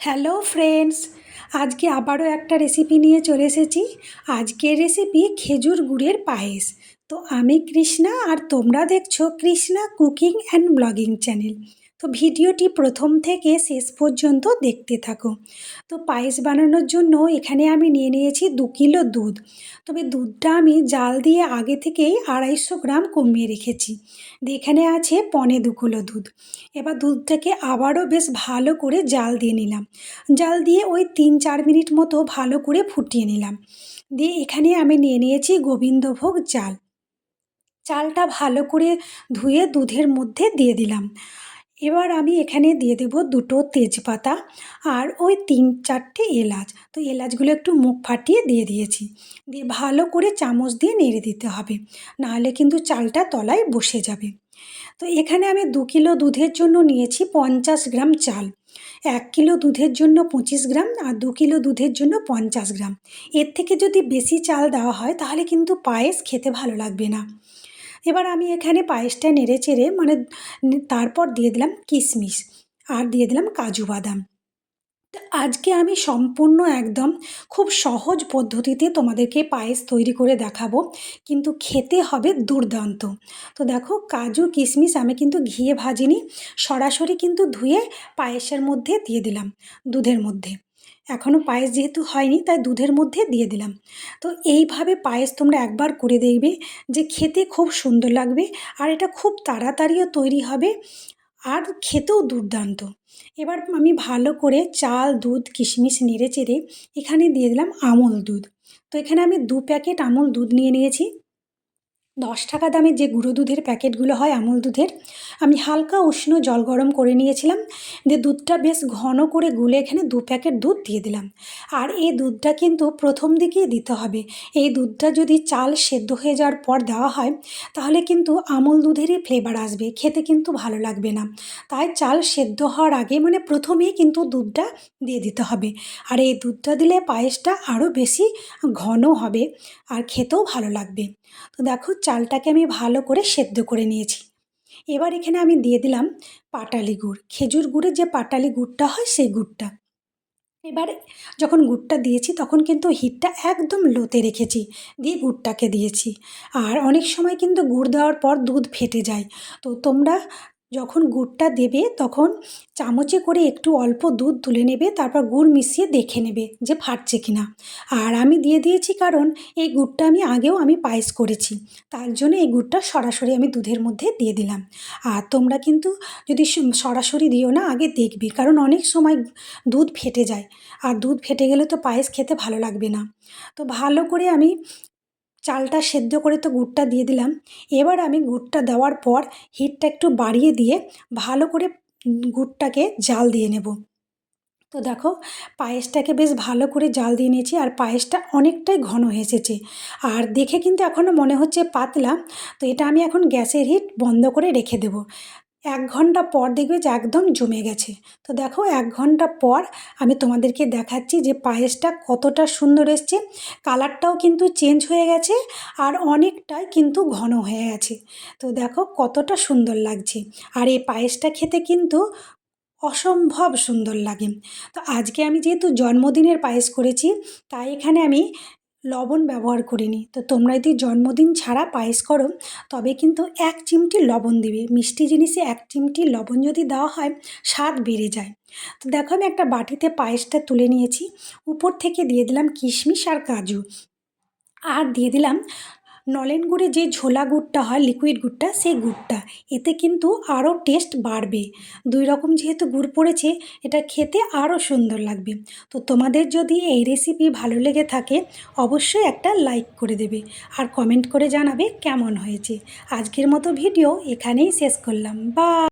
Hello friends, আজকে আবারও একটা রেসিপি নিয়ে চলে এসেছি। আজকের রেসিপি খেজুর গুড়ের পায়েস। তো আমি কৃষ্ণা আর তোমরা দেখছ Krishna cooking and blogging channel. তো ভিডিওটি প্রথম থেকে শেষ পর্যন্ত দেখতে থাকো। তো পায়েস বানানোর জন্য এখানে আমি নিয়ে নিয়েছি দু কিলো দুধ। তবে দুধটা আমি জাল দিয়ে আগে থেকেই আড়াইশো গ্রাম কমিয়ে রেখেছি। এখানে আছে পনে দু কিলো দুধ। এবার দুধটাকে আবারও বেশ ভালো করে জাল দিয়ে নিলাম। জাল দিয়ে ওই তিন চার মিনিট মতো ভালো করে ফুটিয়ে নিলাম। দিয়ে এখানে আমি নিয়ে নিয়েছি গোবিন্দভোগ চাল। চালটা ভালো করে ধুয়ে দুধের মধ্যে দিয়ে দিলাম। এবার আমি এখানে দিয়ে দেব দুটো তেজপাতা আর ওই তিন চারটে এলাচ। তো এলাচগুলো একটু মুখ ফাটিয়ে দিয়ে দিয়েছি। দিয়ে ভালো করে চামচ দিয়ে নেড়ে দিতে হবে। নাহলে কিন্তু চালটা তলায় বসে যাবে। তো এখানে আমি দু কিলো দুধের জন্য নিয়েছি পঞ্চাশ গ্রাম চাল। এক কিলো দুধের জন্য পঁচিশ গ্রাম আর দু কিলো দুধের জন্য পঞ্চাশ গ্রাম। এর থেকে যদি বেশি চাল দেওয়া হয় তাহলে কিন্তু পায়েস খেতে ভালো লাগবে না। এবার আমি এখানে পায়েসটা নেড়ে চেড়ে মানে তারপর দিয়ে দিলাম কিশমিশ আর দিয়ে দিলাম কাজু বাদাম। আজকে আমি সম্পূর্ণ একদম খুব সহজ পদ্ধতিতে তোমাদেরকে পায়েস তৈরি করে দেখাবো, কিন্তু খেতে হবে দুর্দান্ত। তো দেখো, কাজু, কিশমিশ আমি কিন্তু ঘিয়ে ভাজিনি, সরাসরি কিন্তু ধুয়ে পায়েসের মধ্যে দিয়ে দিলাম দুধের মধ্যে। এখনও পায়েস যেহেতু হয়নি, তাই দুধের মধ্যে দিয়ে দিলাম। তো এইভাবে পায়েস তোমরা একবার করে দেখবে যে খেতে খুব সুন্দর লাগবে আর এটা খুব তাড়াতাড়িও তৈরি হবে আর খেতেও দুর্দান্ত। এবার আমি ভালো করে চাল, দুধ, কিশমিশ নেড়ে চেড়ে এখানে দিয়ে দিলাম আমল দুধ। তো এখানে আমি দু প্যাকেট আমল দুধ নিয়ে নিয়েছি। দশ টাকা দামের যে গুঁড়ো দুধের প্যাকেটগুলো হয় আমুল দুধের, আমি হালকা উষ্ণ জল গরম করে নিয়েছিলাম। দিয়ে দুধটা বেশ ঘন করে গুলে এখানে দু প্যাকেট দুধ দিয়ে দিলাম। আর এই দুধটা কিন্তু প্রথম দিকেই দিতে হবে। এই দুধটা যদি চাল সেদ্ধ হয়ে যাওয়ার পর দেওয়া হয়, তাহলে কিন্তু আমুল দুধেরই ফ্লেভার আসবে। খেতে কিন্তু ভালো লাগবে না। তাই চাল সেদ্ধ হওয়ার আগে মানে প্রথমেই কিন্তু দুধটা দিয়ে দিতে হবে। আর এই দুধটা দিলে পায়েসটা আরও বেশি ঘন হবে আর খেতেও ভালো লাগবে। তো দেখো চালটাকে আমি ভালো করে সেদ্ধ করে নিয়েছি। এবার এখানে আমি দিয়ে দিলাম পাটালি গুড়। খেজুর গুড়ের যে পাটালি গুড়টা হয় সেই গুড়টা। এবারে যখন গুড়টা দিয়েছি তখন কিন্তু হিটটা একদম লোতে রেখেছি, দিয়ে গুড়টাকে দিয়েছি। আর অনেক সময় কিন্তু গুড় দেওয়ার পর দুধ ফেটে যায়। তো তোমরা যখন গুড়টা দেবে তখন চামচে করে একটু অল্প দুধ তুলে নেবে, তারপর গুড় মিশিয়ে দেখে নেবে যে ফাটছে কিনা। আর আমি দিয়ে দিয়েছি কারণ এই গুড়টা আমি আগেও আমি পায়েস করেছি, তার জন্য এই গুড়টা সরাসরি আমি দুধের মধ্যে দিয়ে দিলাম। আর তোমরা কিন্তু যদি সরাসরি দিও না, আগে দেখবে, কারণ অনেক সময় দুধ ফেটে যায়। আর দুধ ফেটে গেলে তো পায়েস খেতে ভালো লাগবে না। তো ভালো করে আমি চালটা সেদ্ধ করে তো গুড়টা দিয়ে দিলাম। এবার আমি গুড়টা দেওয়ার পর হিটটা একটু বাড়িয়ে দিয়ে ভালো করে গুড়টাকে জাল দিয়ে নেব। তো দেখো, পায়েসটাকে বেশ ভালো করে জাল দিয়ে নিয়েছি আর পায়েসটা অনেকটাই ঘন হয়ে এসেছে। আর দেখে কিন্তু এখনও মনে হচ্ছে পাতলা, তো এটা আমি এখন গ্যাসের হিট বন্ধ করে রেখে দেবো। এক ঘণ্টা পর দেখবে যে একদম জমে গেছে। তো দেখো, এক ঘণ্টা পর আমি তোমাদেরকে দেখাচ্ছি যে পায়েসটা কতটা সুন্দর এসছে। কালারটাও কিন্তু চেঞ্জ হয়ে গেছে আর অনেকটাই কিন্তু ঘন হয়ে গেছে। তো দেখো, কতটা সুন্দর লাগছে। আর এই পায়েসটা খেতে কিন্তু অসম্ভব সুন্দর লাগে। তো আজকে আমি যেহেতু জন্মদিনের পায়েস করেছি, তাই এখানে আমি লবণ ব্যবহার করিনি। তো তোমরা যদি জন্মদিন ছাড়া পায়েস করো, তবে কিন্তু এক চিমটি লবণ দিবে। মিষ্টি জিনিসে এক চিমটি লবণ যদি দেওয়া হয়, স্বাদ বেড়ে যায়। তো দেখো আমি একটা বাটিতে পায়েসটা তুলে নিয়েছি। উপর থেকে দিয়ে দিলাম কিশমিশ আর কাজু। আর দিয়ে দিলাম নলেন গুড়ে যে ঝোলা গুড়টা হয় লিকুইড গুড়টা, সেই গুড়টা। এতে কিন্তু আরও টেস্ট বাড়বে। দুই রকম যেহেতু গুড় পড়েছে, এটা খেতে আরও সুন্দর লাগবে। তো তোমাদের যদি এই রেসিপি ভালো লেগে থাকে, অবশ্যই একটা লাইক করে দেবে আর কমেন্ট করে জানাবে কেমন হয়েছে। আজকের মতো ভিডিও এখানেই শেষ করলাম। বা